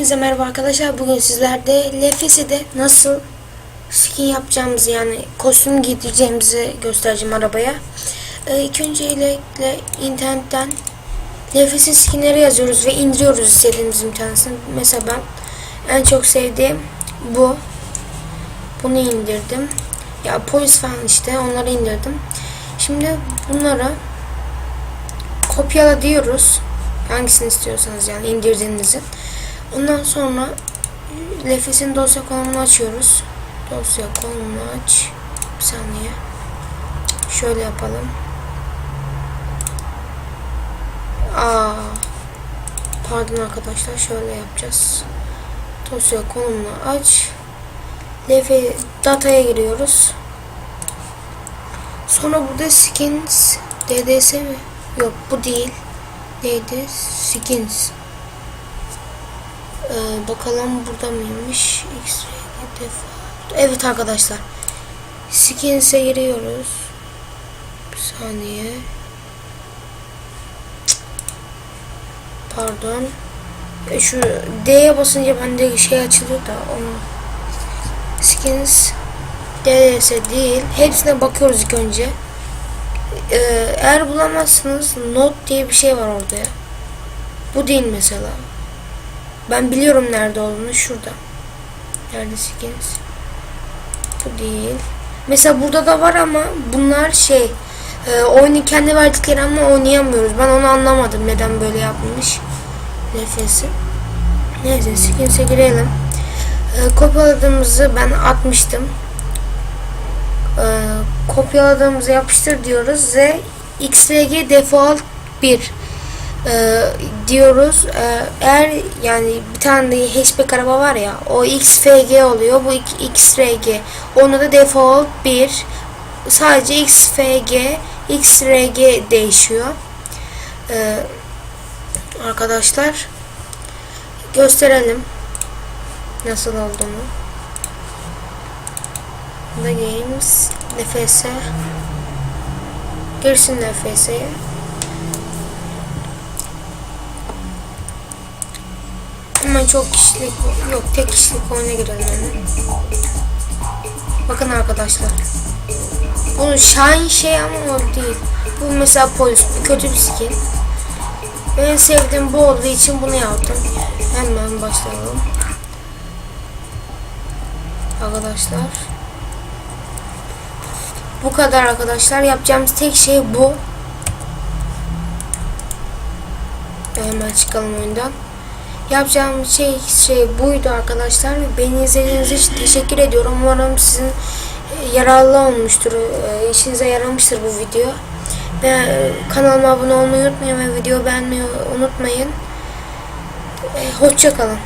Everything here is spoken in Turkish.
Hepinize merhaba arkadaşlar. Bugün sizlerde LFS'de nasıl skin yapacağımızı yani kostüm giydireceğimizi göstereceğim arabaya. Ee, ilk öncelikle internetten LFS skinleri yazıyoruz ve indiriyoruz istediğimiz bir. Mesela ben en çok sevdiğim bu. Bunu indirdim. Ya polis falan işte onları indirdim. Şimdi bunları kopyala diyoruz. Hangisini istiyorsanız yani indirdiğinizin. Ondan sonra Lefes'in dosya konumunu açıyoruz. Dosya konumunu aç. Bir saniye. Şöyle yapalım. Aa. Pardon arkadaşlar şöyle yapacağız. Dosya konumunu aç. Lefe dataya giriyoruz. Sonra burada skins DDS mi? Yok bu değil. Neydi? Skins. Ee, bakalım burada mıymış? X-ray default. Evet arkadaşlar. Skins'e giriyoruz. Bir saniye. Pardon. E, Şu D'ye basınca bende şey açılıyor da onu. Skins DDS değil. Hepsine bakıyoruz ilk önce. Ee, eğer bulamazsınız not diye bir şey var orada. Bu değil mesela. Ben biliyorum nerede olduğunu. Şurada. Nerede skins? Bu değil. Mesela burada da var ama bunlar şey e, oyunu kendi verdikleri ama oynayamıyoruz. Ben onu anlamadım neden böyle yapmış. Nefesi. Neyse skins'e girelim. E, kopyaladığımızı ben atmıştım. E, kopyaladığımızı yapıştır diyoruz ve xrg default 1 e, diyoruz. E, eğer yani bir tane de hatchback araba var ya o XFG oluyor. Bu XRG. Onda da default 1 sadece XFG XRG değişiyor. E, arkadaşlar gösterelim nasıl olduğunu. The Games NFS girsin NFS'ye Hemen çok kişilik yok tek kişilik oyuna girelim hemen. Bakın arkadaşlar. Bu Shine şey ama o değil. Bu mesela polis. Bu kötü bir skin. En sevdiğim bu olduğu için bunu yaptım. Hemen başlayalım. Arkadaşlar. Bu kadar arkadaşlar. Yapacağımız tek şey bu. Hemen çıkalım oyundan. Yapacağım şey şey buydu arkadaşlar. Beni izlediğiniz için teşekkür ediyorum. Umarım sizin e, yararlı olmuştur. e, işinize yaramıştır bu video. Ve e, kanalıma abone olmayı unutmayın ve video beğenmeyi unutmayın. Hoşçakalın.